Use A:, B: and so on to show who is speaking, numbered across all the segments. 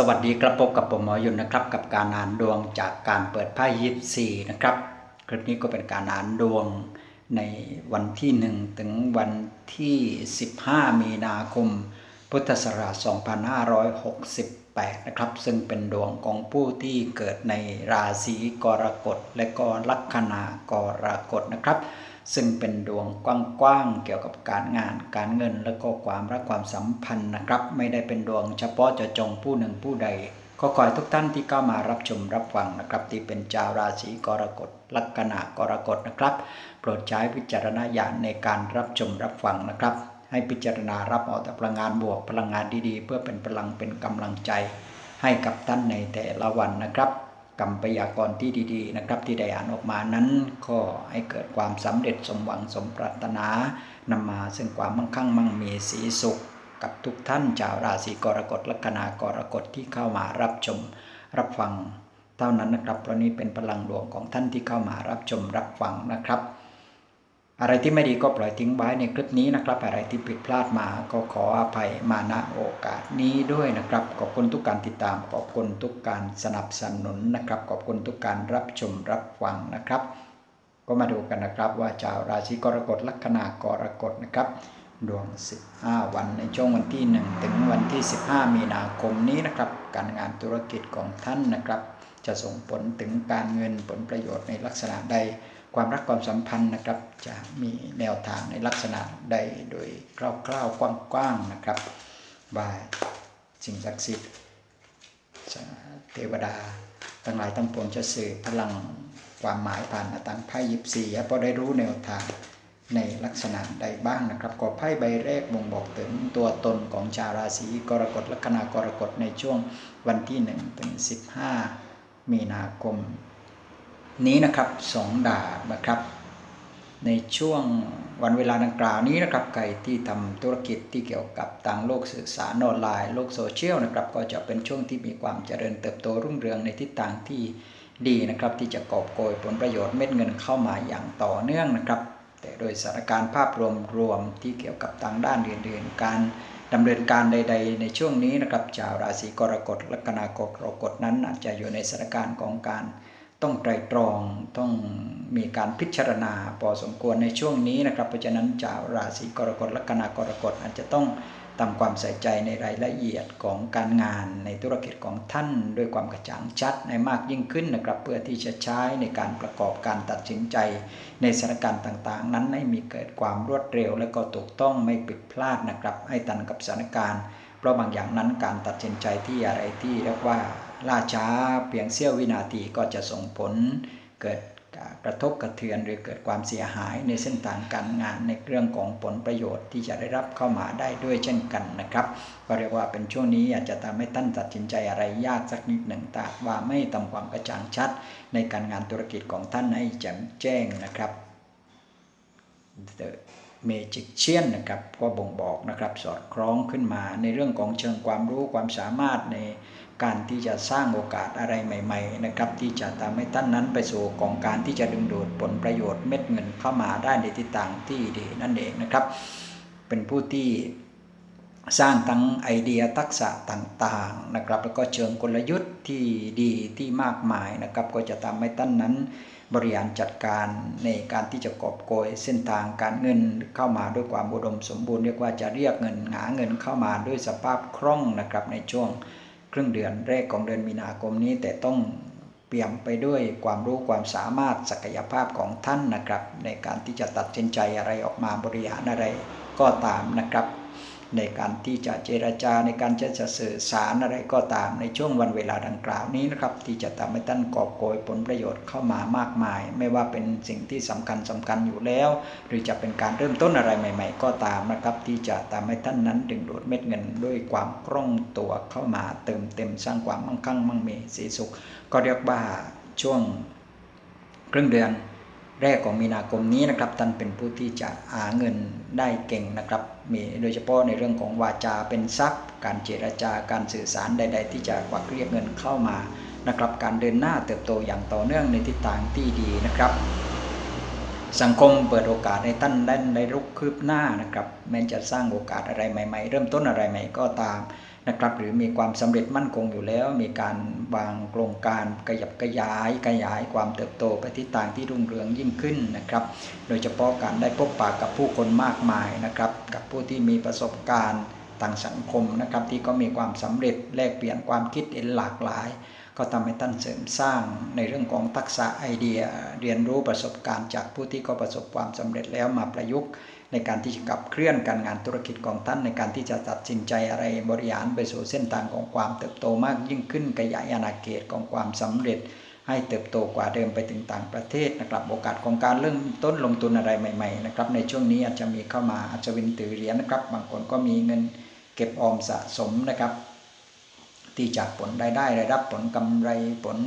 A: สวัสดีครับพบกับผมหมอยุนนะครับ กับการอ่านดวงจากการเปิดไพ่ยิปซีนะครับ คลิปนี้ก็เป็นการอ่านดวงในวันที่ 1 ถึงวันที่ 15 มีนาคม พุทธศักราช2568 นะครับ ซึ่งเป็นดวงของผู้ที่เกิดในราศีกรกฎและก็ลัคนากรกฎนะครับ ซึ่งเป็นดวงกว้างๆเกี่ยวกับการงานการเงินและก็ความรักความสัมพันธ์นะครับ ไม่ได้เป็นดวงเฉพาะจะจงผู้หนึ่งผู้ใดก็ขอให้ทุกท่านที่เข้ามารับชมรับฟังนะครับ ที่เป็นชาวราศีกรกฎลัคนากรกฎนะครับ โปรดใช้วิจารณญาณในการรับชมรับฟังนะครับ ให้พิจารณารับเอาแต่พลังงานบวกพลังงานดีๆ เพื่อเป็นพลังเป็นกำลังใจ ให้กับท่านในแต่ละวันนะครับ กรรมปยากรที่ดีๆนะครับที่ได้อ่านออกมานั้น ก็ให้เกิดความสำเร็จสมหวังสมปรารถนานำมาซึ่งความมั่งคั่งมั่งมีสีสุข กับทุกท่านชาวราศีกรกฎลัคนากรกฎที่เข้ามารับชม รับฟัง เท่านั้นนะครับเพราะนี้เป็นพลังดวงของท่านที่เข้ามารับชมรับฟังนะครับ อะไรที่ไม่ดีก็ปล่อยทิ้งไว้ในคลิปนี้นะครับ อะไรที่ผิดพลาดมาก็ขออภัยมาณโอกาสนี้ด้วยนะครับ ขอบคุณทุกการติดตาม ขอบคุณทุกการสนับสนุนนะครับ ขอบคุณทุกการรับชมรับฟังนะครับ ก็มาดูกันนะครับว่าชาวราศีกรกฎลัคนากรกฎนะครับ ดวง 15 วันในช่วงวันที่ 1 ถึงวันที่ 15 มีนาคมนี้นะครับ การงานธุรกิจของท่านนะครับ จะส่งผลถึงการเงินผลประโยชน์ในลักษณะใด ความรักความสัมพันธ์นะครับ จะมีแนวทางในลักษณะใดโดยคร่าวๆกว้างๆนะครับว่าสิ่งศักดิ์สิทธิ์เทวดาทั้งหลายทั้งปวงจะสื่อพลังความหมายผ่านหน้าต่างไพ่ยิบสี่เพราะได้รู้แนวทางในลักษณะใดบ้างนะครับก็ไพ่ใบแรกบ่งบอกถึงตัวตนของชาวราศีกรกฎลัคนากรกฎในช่วงวันที่1ถึง15 มีนาคม นี้นะครับสองดาบนะครับ ในช่วงวันเวลาดังกล่าวนี้นะครับใครที่ทำธุรกิจที่เกี่ยวกับต่างโลกสื่อสารออนไลน์ โลกโซเชียลนะครับ ก็จะเป็นช่วงที่มีความเจริญเติบโตรุ่งเรืองในทิศทางที่ดีนะครับ ที่จะกอบโกยผลประโยชน์เม็ดเงินเข้ามาอย่างต่อเนื่องนะครับ แต่โดยสถานการณ์ภาพรวมรวมที่เกี่ยวกับทางด้านอื่นๆ การดำเนินการใด ๆ ในช่วงนี้นะครับชาวราศีกรกฎลัคนากรกฎนั้นอาจจะอยู่ในสถานการณ์ของการ ต้องไตรตรองต้องมีการพิจารณาพอสมควรในช่วงนี้นะครับ เพราะฉะนั้นชาวราศีกรกฎและคณากรกฎอาจจะต้องทำความใส่ใจในรายละเอียดของการงานในธุรกิจของท่านด้วยความกระจ่างชัดในมากยิ่งขึ้นนะครับ เพื่อที่จะใช้ในการประกอบการตัดสินใจ ในสถานการณ์ต่างๆ นั้นให้มีเกิดความรวดเร็ว และก็ถูกต้องไม่ผิดพลาดนะครับ ให้ตันกับสถานการณ์ เพราะบางอย่างนั้นการตัดสินใจที่อะไรที่เรียกว่า ล่าช้าเพียงเสี้ยววินาทีก็จะส่งผลเกิดกระทบกระเทือนหรือเกิดความเสียหายในเส้นทางการงานในเรื่องของผลประโยชน์ที่จะได้รับเข้ามาได้ด้วยเช่นกันนะครับ ก็เรียกว่าเป็นช่วงนี้อาจจะทำให้ท่านตัดสินใจอะไรยากสักนิดหนึ่งแต่ว่าไม่ทำความกระจ่างชัด ในการงานธุรกิจของท่านให้แจ่มแจ้งนะครับ The Magician นะครับก็บ่งบอกนะครับสอดคล้องขึ้นมาในเรื่องของเชิงความรู้ความสามารถใน การที่จะสร้างโอกาสอะไรใหม่ ๆ นะครับ ที่จะทำให้ท่านนั้นไปสู่ของการที่จะดึงดูดผลประโยชน์เม็ดเงินเข้ามาได้ในทิศทางที่ดีนั่นเองนะครับ เป็นผู้ที่สร้างทั้งไอเดียทักษะต่างๆนะครับแล้วก็เชิงกลยุทธ์ที่ดีที่มากมายนะครับ ก็จะทำให้ท่านนั้นบริหารจัดการในการที่จะกอบโกยเส้นทางการเงินเข้ามาด้วยความอุดมสมบูรณ์เรียกว่าจะเรียกเงินหาเงินเข้ามาด้วยสภาพคล่องนะครับในช่วง ครึ่งเดือนแรกของเดือนมีนาคมนี้ แต่ต้องเปี่ยมไปด้วยความรู้ความสามารถศักยภาพของท่านนะครับ ในการที่จะตัดสินใจอะไรออกมาบริหารอะไรก็ตามนะครับ ในการที่จะเจรจาในการจะจะสื่อสารอะไรก็ตามในช่วงวันเวลาดังกล่าวนี้นะครับ ที่จะทำให้ท่านกอบโกยผลประโยชน์เข้ามามากมาย ไม่ว่าเป็นสิ่งที่สำคัญสำคัญอยู่แล้ว หรือจะเป็นการเริ่มต้นอะไรใหม่ ๆ ก็ตามนะครับ ที่จะทำให้ท่านนั้นดึงดูดเม็ดเงินด้วยความคล่องตัวเข้ามาเติมเต็มสร้างความมั่งคั่งมั่งมีสีสุข ก็เรียกว่าช่วงครึ่งเดือน แรกของมีนาคมนี้นะครับท่านเป็นผู้ที่จะหาเงินได้เก่งนะครับ มีโดยเฉพาะในเรื่องของวาจาเป็นทรัพย์ การเจรจาการสื่อสารใด ๆ ที่จะกวักเรียกเงินเข้ามานะครับ การเดินหน้าเติบโตอย่างต่อเนื่องในทิศทางที่ดีนะครับ สังคมเปิดโอกาสให้ท่านได้ได้รุกคืบหน้านะครับแม้จะสร้างโอกาสอะไรใหม่ ๆ เริ่มต้นอะไรใหม่ก็ตาม นะครับหรือมีความสำเร็จมั่นคงอยู่แล้ว มีการวางโครงการขยับขยายขยายความเติบโตไปทิศทางที่รุ่งเรืองยิ่งขึ้นนะครับ โดยเฉพาะการได้พบปะกับผู้คนมากมายนะครับกับผู้ที่มีประสบการณ์ทางสังคมนะครับที่ก็มีความสำเร็จแลกเปลี่ยนความคิดเห็นหลากหลาย ก็ทำให้ท่านเสริมสร้างในเรื่องของทักษะไอเดีย เรียนรู้ประสบการณ์จากผู้ที่ก็ประสบความสำเร็จแล้วมาประยุกต์ ในการที่จะขับเคลื่อนการงานธุรกิจของท่าน ในการที่จะตัดสินใจอะไรบริหารไปสู่เส้นทางของความเติบโตมากยิ่งขึ้นขยายอาณาเขตของความสำเร็จ ให้เติบโตกว่าเดิมไปถึงต่างประเทศนะครับโอกาสของการเริ่มต้นลงทุนอะไรใหม่ๆนะครับในช่วงนี้อาจจะมีเข้ามาอาจจะวินถือเหรียญนะครับ บางคนก็มีเงินเก็บออมสะสมนะครับ ที่จากผลรายได้รายรับผลกำไรผล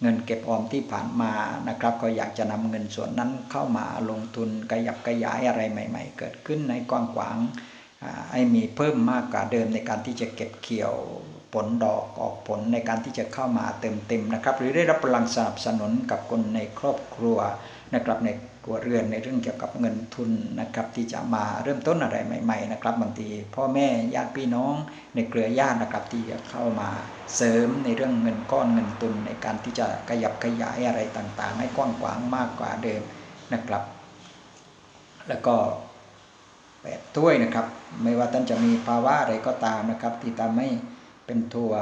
A: เงินเก็บออมที่ผ่านมานะครับ ก็อยากจะนำเงินส่วนนั้นเข้ามาลงทุนขยับขยายอะไรใหม่ ๆ เกิดขึ้นในกว้างขวางให้มีเพิ่มมากกว่าเดิมในการที่จะเก็บเกี่ยวผลดอกออกผลในการที่จะเข้ามาเติมเต็มนะครับ หรือได้รับพลังสนับสนุนกับคนในครอบครัวนะครับในครัวเรือนในเรื่องเกี่ยวกับเงินทุนนะครับที่จะมาเริ่มต้นอะไรใหม่ ๆ นะครับบางทีพ่อแม่ญาติพี่น้องในเครือญาตินะครับที่จะเข้ามา เสริมในเรื่องเงินก้อนเงินทุนในการที่จะขยับขยายอะไรต่างๆ ให้กว้างขวางมากกว่าเดิมนะครับ แล้วก็แปดถ้วยนะครับ ไม่ว่าท่านจะมีภาวะอะไรก็ตามนะครับ ที่ทำให้เป็นทัว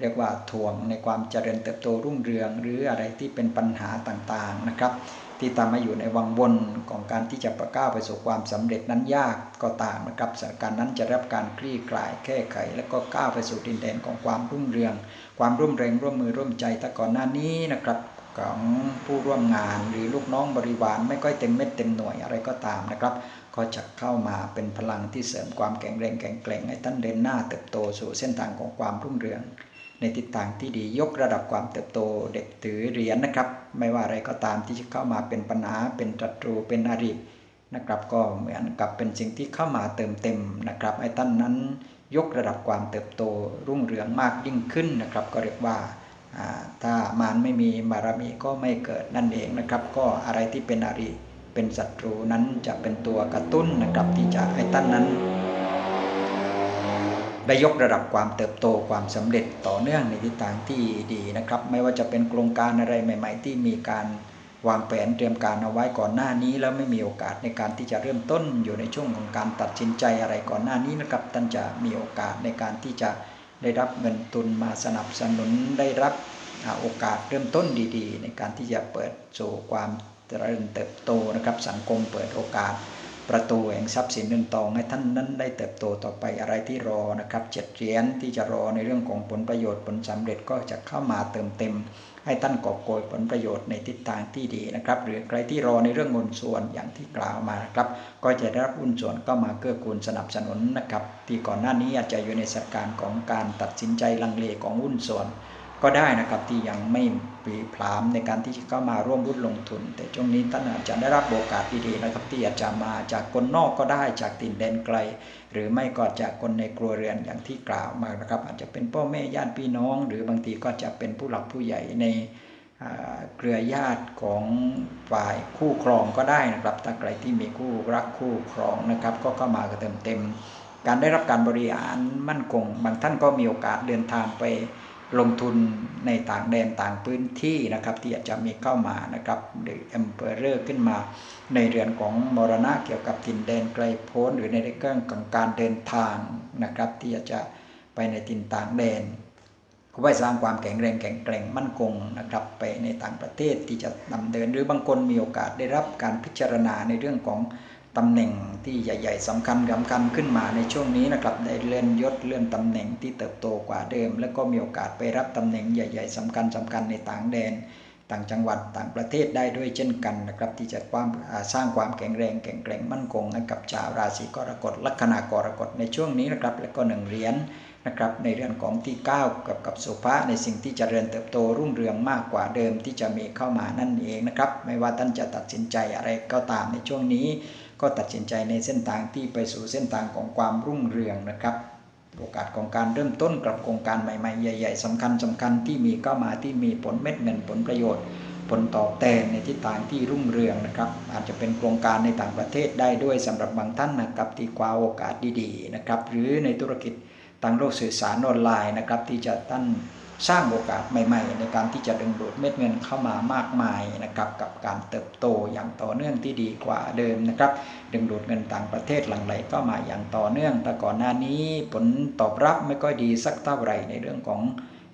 A: เรียกว่าถ่วงในความเจริญเติบโตรุ่งเรือง หรืออะไรที่เป็นปัญหาต่างๆนะครับ ที่ทำให้อยู่ในวังวนของการที่จะประก้าวไปสู่ความสำเร็จนั้นยากก็ตามนะครับสถานการณ์นั้นจะรับการคลี่คลายแก้ไข แล้วก็ก้าวไปสู่ดินแดนของความรุ่งเรือง ความร่วมแรงร่วมมือร่วมใจแต่ก่อนหน้านี้นะครับของผู้ร่วมงานหรือลูกน้องบริวารไม่ค่อยเต็มเม็ดเต็มหน่วยอะไรก็ตามนะครับ ก็จะเข้ามาเป็นพลังที่เสริมความแข็งแรงแข็งแกร่งให้ท่านเดินหน้าเติบโตสู่เส้นทางของความรุ่งเรือง ในทิศทางที่ดียกระดับความเติบโตเด็กถือเหรียญนะครับ ไม่ว่าอะไรก็ตามที่จะเข้ามาเป็นปัญหาเป็นตรัตรูเป็นอรินะครับก็เหมือนกับเป็นสิ่งที่เข้ามาเติมเต็มนะครับให้ท่านนั้นยกระดับความเติบโตรุ่งเรืองมากยิ่งขึ้นนะครับ ก็เรียกว่าถ้ามารไม่มีบารมีก็ไม่เกิดนั่นเองนะครับ ก็อะไรที่เป็นอริเป็นศัตรูนั้นจะเป็นตัวกระตุ้นนะครับที่จะให้ท่านนั้น ได้ยกระดับความเติบโตความสำเร็จต่อเนื่องในทิศทางที่ดีนะครับ ไม่ว่าจะเป็นโครงการอะไรใหม่ ๆ ที่มีการวางแผนเตรียมการเอาไว้ก่อนหน้านี้ แล้วไม่มีโอกาสในการที่จะเริ่มต้นอยู่ในช่วงของการตัดสินใจอะไรก่อนหน้านี้นะครับท่านจะมีโอกาสในการที่จะได้รับเงินทุนมาสนับสนุนได้รับโอกาสเริ่มต้นดี ๆ ในการที่จะเปิดสู่ความเจริญเติบโตนะครับสังคมเปิดโอกาส ประตูแห่งทรัพย์สินเงินทองให้ท่านนั้นได้เติบโตต่อไปอะไรที่รอนะครับเจ็ดเหรียญที่จะรอในเรื่องของผลประโยชน์ผลสำเร็จก็จะเข้ามาเติมเต็ม ให้ท่านกอบโกยผลประโยชน์ในทิศทางที่ดีนะครับ หรือใครที่รอในเรื่องเงินส่วนอย่างที่กล่าวมานะครับ ก็จะได้รับหุ้นส่วนก็มาเกื้อกูลสนับสนุนนะครับ ที่ก่อนหน้านี้อาจจะอยู่ในสถานการณ์ของการตัดสินใจลังเลของหุ้นส่วน ก็ได้นะครับที่ยังไม่ปีพรามในการที่จะเข้ามาร่วมรุ่นลงทุน แต่ช่วงนี้ท่านอาจจะได้รับโอกาสดีๆนะครับ ที่อาจจะมาจากคนนอกก็ได้จากถิ่นแดนไกล หรือไม่ก็จากคนในครัวเรือนอย่างที่กล่าวมานะครับ อาจจะเป็นพ่อแม่ญาติพี่น้อง หรือบางทีก็จะเป็นผู้หลักผู้ใหญ่ในเครือญาติของฝ่ายคู่ครองก็ได้นะครับถ้าใครที่มีคู่รักคู่ครองนะครับ ก็เข้ามาเติมเต็ม การได้รับการบริหารมั่นคง บางท่านก็มีโอกาสเดินทางไป ลงทุนในต่างแดนต่างพื้นที่นะครับ ที่อาจจะมีเข้ามานะครับหรือเอ็มเปอร์ขึ้นมา ในเรือนของมรณะเกี่ยวกับถิ่นแดนไกลโพ้น หรือในเรื่องของการเดินทางนะครับ ที่อาจจะไปในถิ่นต่างแดนก็ไว้สร้างความแข็งแรงแข็งแกร่งมั่นคงนะครับ ไปในต่างประเทศที่จะนำเดินหรือบางคนมีโอกาสได้รับการพิจารณาในเรื่องของ ตำแหน่งที่ใหญ่ ๆสำคัญสำคัญขึ้นมาในช่วงนี้นะครับ ได้เลื่อนยศเลื่อนตำแหน่งที่เติบโตกว่าเดิม แล้วก็มีโอกาสไปรับตำแหน่งใหญ่ ๆสำคัญสำคัญในต่างแดน ต่างจังหวัดต่างประเทศได้ด้วยเช่นกันนะครับ ที่จะความสร้างความแข็งแรงแข็งแกร่งมั่นคงให้กับชาวราศีกรกฎลัคนากรกฎในช่วงนี้นะครับ แล้วก็หนึ่งเหรียญนะครับในเรื่องของที่ 9 กับกับสุภาในสิ่งที่จเจริญเติบโตรุ่งเรืองมากกว่าเดิมที่จะมีเข้ามานั่นเองนะครับ ไม่ว่าท่านจะตัดสินใจอะไรก็ตามในช่วงนี้ ก็ตัดสินใจในเส้นทางที่ไปสู่เส้นทางของความรุ่งเรืองนะครับ โอกาสของการเริ่มต้นกับโครงการใหม่ๆ ใหญ่ๆสำคัญสำคัญที่มีเข้ามาที่มีผลเม็ดเงินผลประโยชน์ ผลตอบแทนในทิศทางที่รุ่งเรืองนะครับ อาจจะเป็นโครงการในต่างประเทศได้ด้วยสำหรับบางท่านนะครับที่คว้าโอกาสดีๆนะครับหรือในธุรกิจทางโลกสื่อสารออนไลน์นะครับที่จะตั้น สร้างโอกาสใหม่ ๆ ในการที่จะดึงดูดเม็ดเงินเข้ามามากมายนะครับกับการเติบโตอย่างต่อเนื่องที่ดีกว่าเดิมนะครับดึงดูดเงินต่างประเทศหลั่งไหลเข้ามาอย่างต่อเนื่อง แต่ก่อนหน้านี้ผลตอบรับไม่ค่อยดีสักเท่าไหร่ในเรื่องของ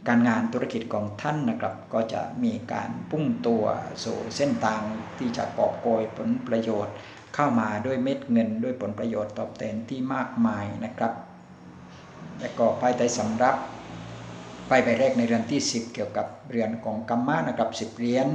A: การงานธุรกิจของท่านนะครับ ก็จะมีการพุ่งตัวสู่เส้นทางที่จะกอบโกยผลประโยชน์ เข้ามาด้วยเม็ดเงิน ด้วยผลประโยชน์ตอบแทนที่มากมายนะครับ และก็ไพ่ไตรสำรับ ไพ่ใบแรกในเรือนที่ 10 เกี่ยวกับเรือนของกัมมะนะครับ10เหรียญ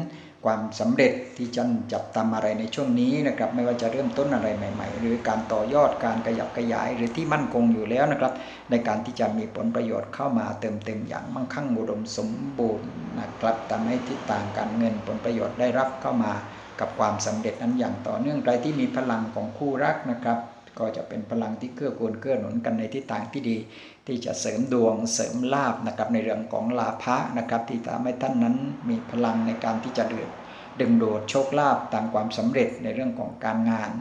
A: ความสำเร็จที่จันจับตามอะไรในช่วงนี้นะครับไม่ว่าจะเริ่มต้นอะไรใหม่ ๆ หรือการต่อยอดการขยับขยายหรือที่มั่นคงอยู่แล้วนะครับ ในการที่จะมีผลประโยชน์เข้ามาเติมเต็มอย่างมั่งคั่งอุดมสมบูรณ์นะครับทำให้ทิศทางการเงินผลประโยชน์ได้รับเข้ามากับความสำเร็จนั้นอย่างต่อเนื่องใครที่มีพลังของคู่รักนะครับ ก็จะเป็นพลังที่เกื้อกูลเกื้อหนุนกันในทิศทางที่ดี ที่จะเสริมดวงเสริมลาบนะครับในเรื่องของลาภะนะครับที่ทำให้ท่านนั้นมีพลังในการที่จะเดือดดึงดูดโชคลาภตามความสำเร็จในเรื่องของการงาน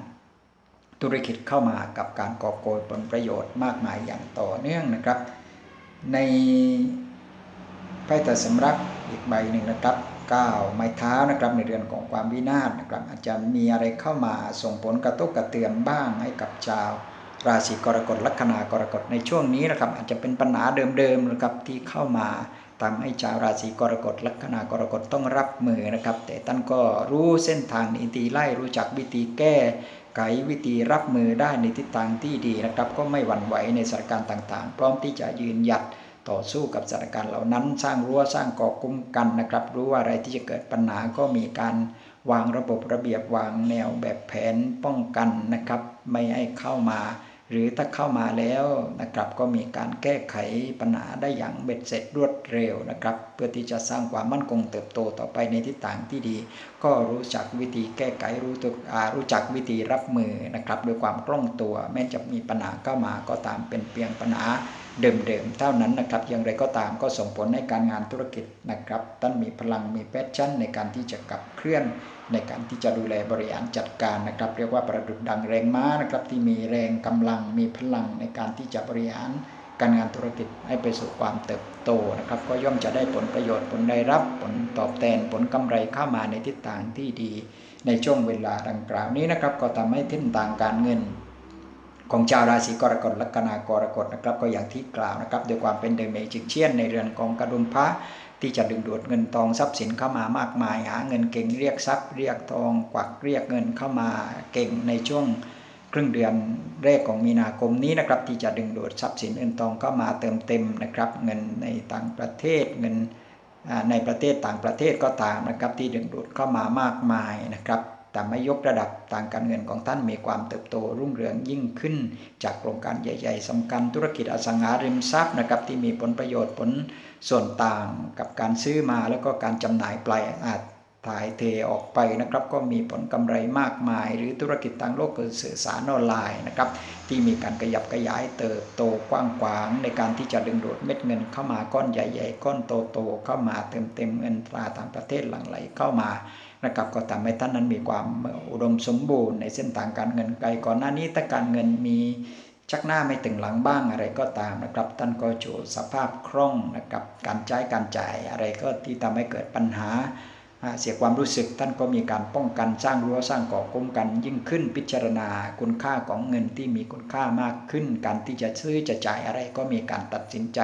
A: ธุรกิจเข้ามากับการกอบโกยผลประโยชน์มากมายอย่างต่อเนื่องนะครับ ในไพ่ตัดสำรับอีกใบหนึ่งนะครับ 9ไม้เท้านะครับในเรื่องของความวินาศนะครับอาจจะมีอะไรเข้ามาส่งผลกระตุกกระเตือนบ้างให้กับชาว ราศีกรกฎลัคนากรกฎในช่วงนี้นะครับอาจจะเป็นปัญหาเดิมๆนะครับที่เข้ามาทำให้ชาวราศีกรกฎลัคนากรกฎต้องรับมือนะครับ แต่ท่านก็รู้เส้นทางอินทีไล่รู้จักวิธีแก้ไขวิธีรับมือได้ในทิศทางที่ดีนะครับ ก็ไม่หวั่นไหวในสถานการณ์ต่างๆ พร้อมที่จะยืนหยัด ต่อสู้กับสถานการณ์เหล่านั้น สร้างรั้วสร้างกอบคุ้มกันนะครับ รู้ว่าอะไรที่จะเกิดปัญหาก็มีการวางระบบระเบียบวางแนวแบบแผนป้องกันนะครับ ไม่ให้เข้ามา หรือถ้าเข้ามาแล้วนะครับ ก็มีการแก้ไขปัญหาได้อย่างเบ็ดเสร็จรวดเร็วนะครับ เพื่อที่จะสร้างความมั่นคงเติบโตต่อไปในทิศทางที่ดี ก็รู้จักวิธีแก้ไขรู้ตัวรู้จักวิธีรับมือนะครับด้วยความคล่องตัว แม้จะมีปัญหาเข้ามาก็ตามเป็นเพียงปัญหาเดิมๆเท่านั้นนะครับอย่างไรก็ตามก็ส่งผลในการงานธุรกิจนะครับท่านมีพลังมีแพชชั่นในการที่จะขับเคลื่อน ในการที่จะดูแลบริหารจัดการนะครับ เรียกว่าประดุจดังแรงม้านะครับที่มีแรงกำลังมีพลังในการที่จะบริหารการงานธุรกิจให้ไปสู่ความเติบโตนะครับ ก็ย่อมจะได้ผลประโยชน์ผลได้รับผลตอบแทนผลกำไรเข้ามาในทิศทางที่ดี ในช่วงเวลาดังกล่าวนี้นะครับ ก็ทำให้ทิศทางการเงิน ของชาวราศีกรกฎลัคนากรกฎนะครับก็อย่างที่กล่าวนะครับโดยความเป็นเดเมจิกเชียนในเรือนของกระดุมพระที่จะดึงดูดเงินทองทรัพย์สินเข้ามามากมาย หาเงินเก่งเรียกทรัพย์ เรียกทองกวักเรียกเงินเข้ามาเก่งในช่วงครึ่งเดือนแรกของมีนาคมนี้นะครับที่จะดึงดูดทรัพย์สินเงินทองเข้ามาเติมเต็มนะครับเงินในต่างประเทศเงินในประเทศต่างประเทศก็ตามนะครับที่ดึงดูดเข้ามามากมายนะครับ แต่ไม่ยกระดับทางการเงินของท่านมีความเติบโตรุ่งเรืองยิ่งขึ้น จากโครงการใหญ่ ๆสำคัญธุรกิจอสังหาริมทรัพย์นะครับที่มีผลประโยชน์ผลส่วนต่างกับการซื้อมาแล้วก็การจำหน่ายปลายอาจถ่ายเทออกไปนะครับก็มีผลกำไรมากมาย หรือธุรกิจทางโลกคือสื่อสารออนไลน์นะครับที่มีการขยับขยายเติบโตกว้างขวาง ในการที่จะดึงดูดเม็ดเงินเข้ามาก้อนใหญ่ ๆ ก้อนโตๆเข้ามาเติมเต็มเงินตราต่างประเทศหลั่งไหลเข้ามา นะครับก็ทำให้ท่านนั้นมีความอุดมสมบูรณ์ในเส้นทางการเงินไกลก่อนหน้านี้ถ้าการเงินมีชักหน้าไม่ถึงหลังบ้างอะไรก็ตามนะครับ ท่านก็โชว์สภาพคล่องนะครับการใช้การจ่ายอะไรก็ที่ทำให้เกิดปัญหาเสียความรู้สึกท่านก็มีการป้องกันสร้างรั้วสร้างก่อคุ้มกัน ยิ่งขึ้นพิจารณาคุณค่าของเงินที่มีคุณค่ามากขึ้น การที่จะซื้อจะจ่ายอะไรก็มีการตัดสินใจ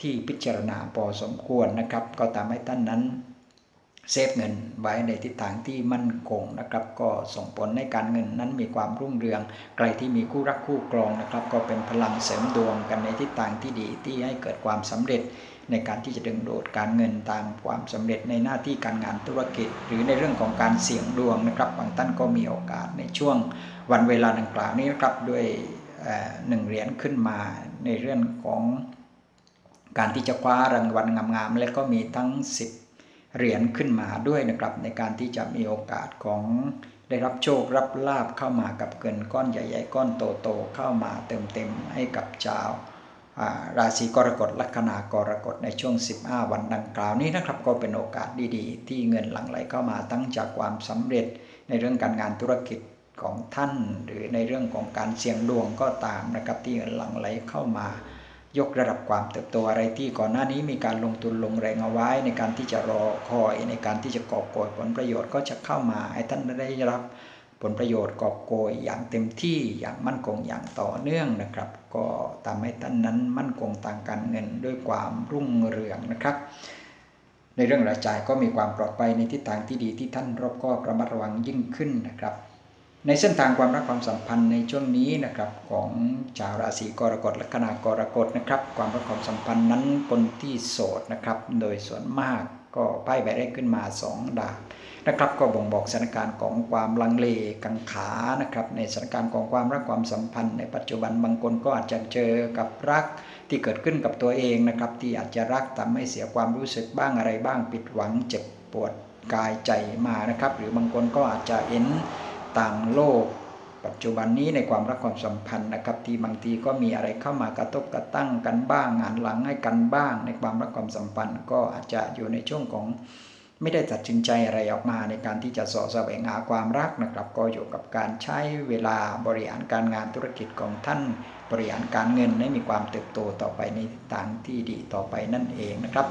A: ที่พิจารณาพอสมควรนะครับ ก็ทำให้ท่านนั้น เซฟเงินไว้ในทิศทางที่มั่นคงนะครับ ก็ส่งผลในการเงินนั้นมีความรุ่งเรือง ใครที่มีคู่รักคู่ครองนะครับ ก็เป็นพลังเสริมดวงกันในทิศทางที่ดีที่ให้เกิดความสำเร็จ ในการที่จะดึงดูดการเงินตามความสำเร็จในหน้าที่การงานธุรกิจ หรือในเรื่องของการเสี่ยงดวงนะครับบางท่านก็มีโอกาสในช่วงวันเวลาดังกล่าวนี้นะครับด้วยหนึ่งเหรียญขึ้นมาในเรื่องของการที่จะคว้ารางวัลงามๆและก็มีทั้ง 10 เหรียญขึ้นมาด้วยนะครับในการที่จะมีโอกาสของได้รับโชครับลาบเข้ามากับเกินก้อนใหญ่ ๆ ก้อนโตๆเข้ามาเต็มๆให้กับชาวราศีกรกฎลัคนากรกฎในช่วง 15 วันดังกล่าวนี้นะครับ ก็เป็นโอกาสดีๆ ที่เงินหลั่งไหลเข้ามาตั้งจากความสำเร็จในเรื่องการงานธุรกิจของท่าน หรือในเรื่องของการเสี่ยงดวงก็ตามนะครับที่เงินหลั่งไหลเข้ามา ยกระดับความเติบโตอะไรที่ก่อนหน้านี้มีการลงทุนลงแรงเอาไว้ ในการที่จะรอคอยในการที่จะกอบโกยผลประโยชน์ก็จะเข้ามาให้ท่านได้รับผลประโยชน์กอบโกยอย่างเต็มที่อย่างมั่นคงอย่างต่อเนื่องนะครับ ก็ทำให้ท่านนั้นมั่นคงทางการเงินด้วยความรุ่งเรืองนะครับ ในเรื่องรายจ่ายก็มีความปลอดภัยในทิศทางที่ดีที่ท่านรอบคอระมัดระวังยิ่งขึ้นนะครับ ในเส้นทางความรักความสัมพันธ์ในช่วงนี้นะครับของชาวราศีกรกฎและคณากรกฎนะครับ ความรักความสัมพันธ์นั้นคนที่โสดนะครับ โดยส่วนมากก็ไพ่ใบแรกขึ้นมา 2 ดาบนะครับ ก็บ่งบอกสถานการณ์ของความลังเลกังขานะครับ ในสถานการณ์ของความรักความสัมพันธ์ ในปัจจุบันบางคนก็อาจจะเจอกับรักที่เกิดขึ้นกับตัวเองนะครับ ที่อาจจะรักทำให้เสียความรู้สึกบ้างอะไรบ้าง ผิดหวังเจ็บปวดกายใจมานะครับ หรือบางคนก็อาจจะเห็น ต่างโลก ปัจจุบันนี้ในความรักความสัมพันธ์นะครับ ที่บางทีก็มีอะไรเข้ามากระทบกระทั่งกันบ้างงานหลังให้กันบ้าง ในความรักความสัมพันธ์ ก็อาจจะอยู่ในช่วงของไม่ได้ตัดสินใจอะไรออกมาในการที่จะสอแสวงหาความรักนะครับ ก็อยู่กับการใช้เวลาบริหารการงานธุรกิจของท่าน บริหารการเงินให้มีความเติบโตต่อไปในทางที่ดีต่อไปนั่นเองนะครับ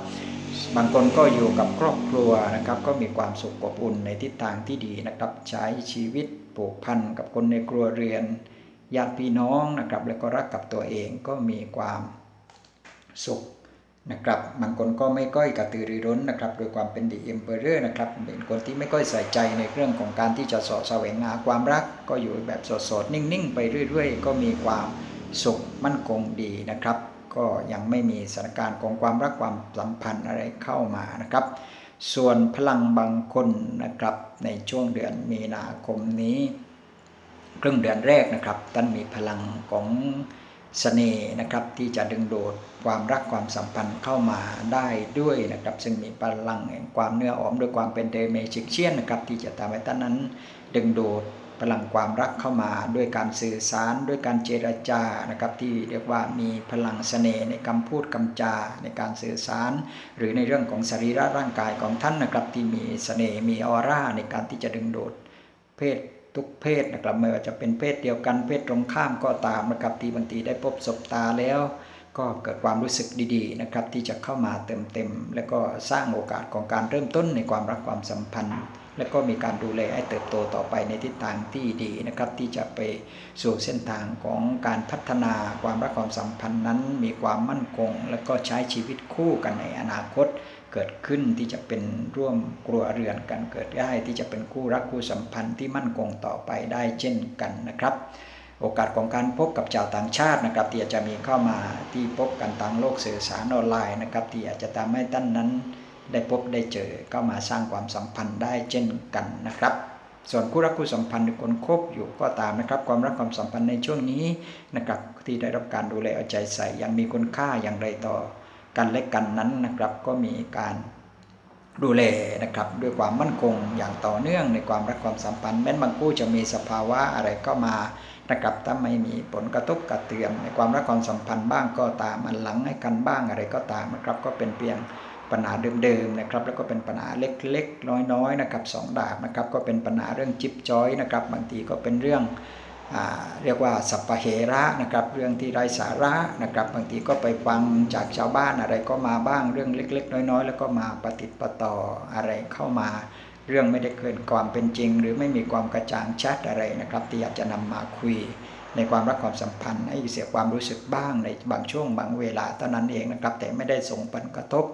A: บางคนก็อยู่กับครอบครัวนะครับ ก็มีความสุขอบอุ่นในทิศทางที่ดีนะครับ ใช้ชีวิตผูกพันกับคนในครัวเรือนญาติพี่น้องนะครับ แล้วก็รักกับตัวเองก็มีความสุขนะครับบางคนก็ไม่ก้อยกระตือรือร้นนะครับ โดยความเป็นดีเอ็มเปอร์เรอร์นะครับเป็นคนที่ไม่ก้อยใส่ใจในเรื่องของการที่จะสอแสวงหาความรัก ก็อยู่แบบสดๆ นิ่งๆ ไปเรื่อย ๆ ก็มีความ สุขมั่นคงดีนะครับ ก็ยังไม่มีสถานการณ์ของความรักความสัมพันธ์อะไรเข้ามานะครับ ส่วนพลังบางคนนะครับในช่วงเดือนมีนาคมนี้ครึ่งเดือนแรกนะครับท่านมีพลังของเสน่ห์นะครับที่จะดึงดูดความรักความสัมพันธ์เข้ามาได้ด้วยนะครับซึ่งมีพลังแห่งความเนื้อหอมด้วยความเป็นเดเมจิกเชียนนะครับที่จะทำให้ท่านนั้นดึงดูด พลังความรักเข้ามาด้วยการสื่อสารด้วยการเจรจานะครับที่เรียกว่ามีพลังเสน่ห์ในคำพูดคำจาในการสื่อสาร หรือในเรื่องของสรีระร่างกายของท่านนะครับที่มีเสน่ห์มีออร่าในการที่จะดึงดูดเพศทุกเพศนะครับไม่ว่าจะเป็นเพศเดียวกันเพศตรงข้ามก็ตามนะครับที่บางทีได้พบศบตาแล้ว ก็เกิดความรู้สึกดีๆนะครับที่จะเข้ามาเติมเต็ม และก็สร้างโอกาสของการเริ่มต้นในความรักความสัมพันธ์ และก็มีการดูแลให้เติบโตต่อไปในทิศทางที่ดีนะครับ ที่จะไปสู่เส้นทางของการพัฒนาความรักความสัมพันธ์นั้น มีความมั่นคง และก็ใช้ชีวิตคู่กันในอนาคต เกิดขึ้นที่จะเป็นร่วมครัวเรือนกันเกิดได้ที่จะเป็นคู่รักคู่สัมพันธ์ที่มั่นคงต่อไปได้เช่นกันนะครับโอกาสของการพบกับชาวต่างชาตินะครับ ที่อาจจะมีเข้ามาที่พบกันทางโลกสื่อสารออนไลน์นะครับ ที่อาจจะทำให้ท่านนั้น ได้พบได้เจอเข้ามาสร้างความสัมพันธ์ได้เช่นกันนะครับ ส่วนคู่รักคู่สัมพันธ์หรือคนคบอยู่ก็ตามนะครับ ความรักความสัมพันธ์ในช่วงนี้นะครับที่ได้รับการดูแลเอาใจใส่ยังมีคุณค่าอย่างไรต่อกันและกันนั้นนะครับ ก็มีการดูแลนะครับด้วยความมั่นคงอย่างต่อเนื่องในความรักความสัมพันธ์แม้บางคู่จะมีสภาวะอะไรเข้ามานะครับถ้าไม่มีผลกระทบกระเทือนในความรักความสัมพันธ์บ้างก็ตามมันหลังให้กันบ้างอะไรก็ตามนะครับ ก็เป็นเพียง ปัญหาเดิมๆนะครับ แล้วก็เป็นปัญหาเล็กๆ น้อยๆนะครับสองดาบนะครับ ก็เป็นปัญหาเรื่องจิบจอยนะครับ บางทีก็เป็นเรื่องเรียกว่าสัพเพเหระนะครับเรื่องที่ไร้สาระนะครับบางทีก็ไปฟังจากชาวบ้านอะไรก็มาบ้างเรื่องเล็ก ๆ น้อย ๆ แล้วก็มาปฏิปต่ออะไรเข้ามา เรื่องไม่ได้เกินความเป็นจริง หรือไม่มีความกระจ่างชัดอะไรนะครับ ที่อยากจะนำมาคุย ในความรักความสัมพันธ์ ให้เสียความรู้สึกบ้างในบางช่วงบางเวลาเท่านั้นเองนะครับ แต่ไม่ได้ส่งผลกระทบ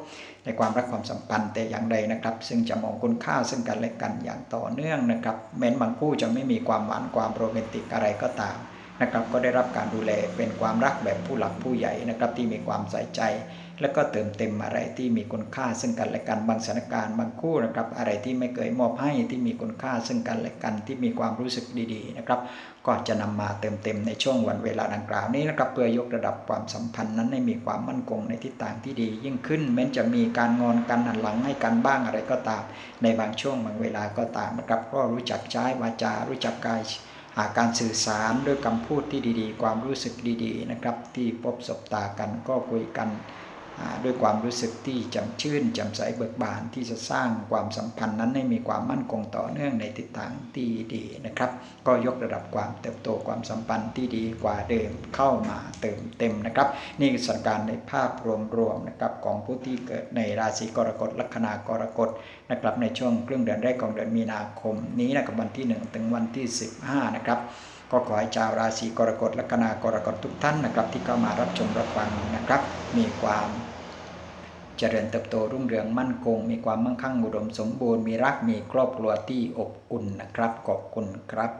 A: ในความรักความสัมพันธ์แต่อย่างใดนะครับ ซึ่งจะมองคุณค่าซึ่งกันและกันอย่างต่อเนื่องนะครับแม้นบางคู่จะไม่มีความหวานความโรแมนติกอะไรก็ตามนะครับ ก็ได้รับการดูแลเป็นความรักแบบผู้หลักผู้ใหญ่นะครับที่มีความใส่ใจ และก็เติมเต็มอะไรที่มีคุณค่าซึ่งกันและกันบางสถานการณ์บางคู่นะครับ อะไรที่ไม่เคยมอบให้ที่มีคุณค่าซึ่งกันและกันที่มีความรู้สึกดีๆนะครับ ก็จะนำมาเติมเต็มในช่วงวันเวลาดังกล่าวนี้นะครับเพื่อยกระดับความสัมพันธ์นั้นให้มีความมั่นคงในทิศทางที่ดี ยิ่งขึ้นแม้จะมีการงอนกันหันหลังให้กันบ้างอะไรก็ตาม ในบางช่วงบางเวลาก็ตามนะครับ ก็รู้จักใช้วาจารู้จักกายหาการสื่อสารด้วยคำพูดที่ดีๆ ความรู้สึกดีๆนะครับที่พบสบตากันก็คุยกัน ด้วยความรู้สึกที่จำชื่นจ่มใสเบิกบานที่จะสร้างความสัมพันธ์นั้นให้มีความมั่นคงต่อเนื่องในทิศทางที่ดีนะครับ ก็ยกระดับความเติบโตความสัมพันธ์ที่ดีกว่าเดิมเข้ามาเติมเต็มนะครับ นี่คือสถานการณ์ในภาพรวมๆนะครับของผู้ที่เกิดในราศีกรกฎลัคนากรกฎนะครับในช่วงครึ่งเดือนแรกของเดือนมีนาคมนี้นะครับวันที่ 1 ถึงวันที่ 15 นะครับก็ขอให้ชาวราศีกรกฎลัคนากรกฎทุกท่านนะครับ ที่เข้ามารับชมรับฟังนะครับ มีความ เจริญเติบโตรุ่งเรืองมั่นคง มีความมั่งคั่งอุดมสมบูรณ์มีรักมีครอบครัวที่อบอุ่นนะครับขอบคุณครับ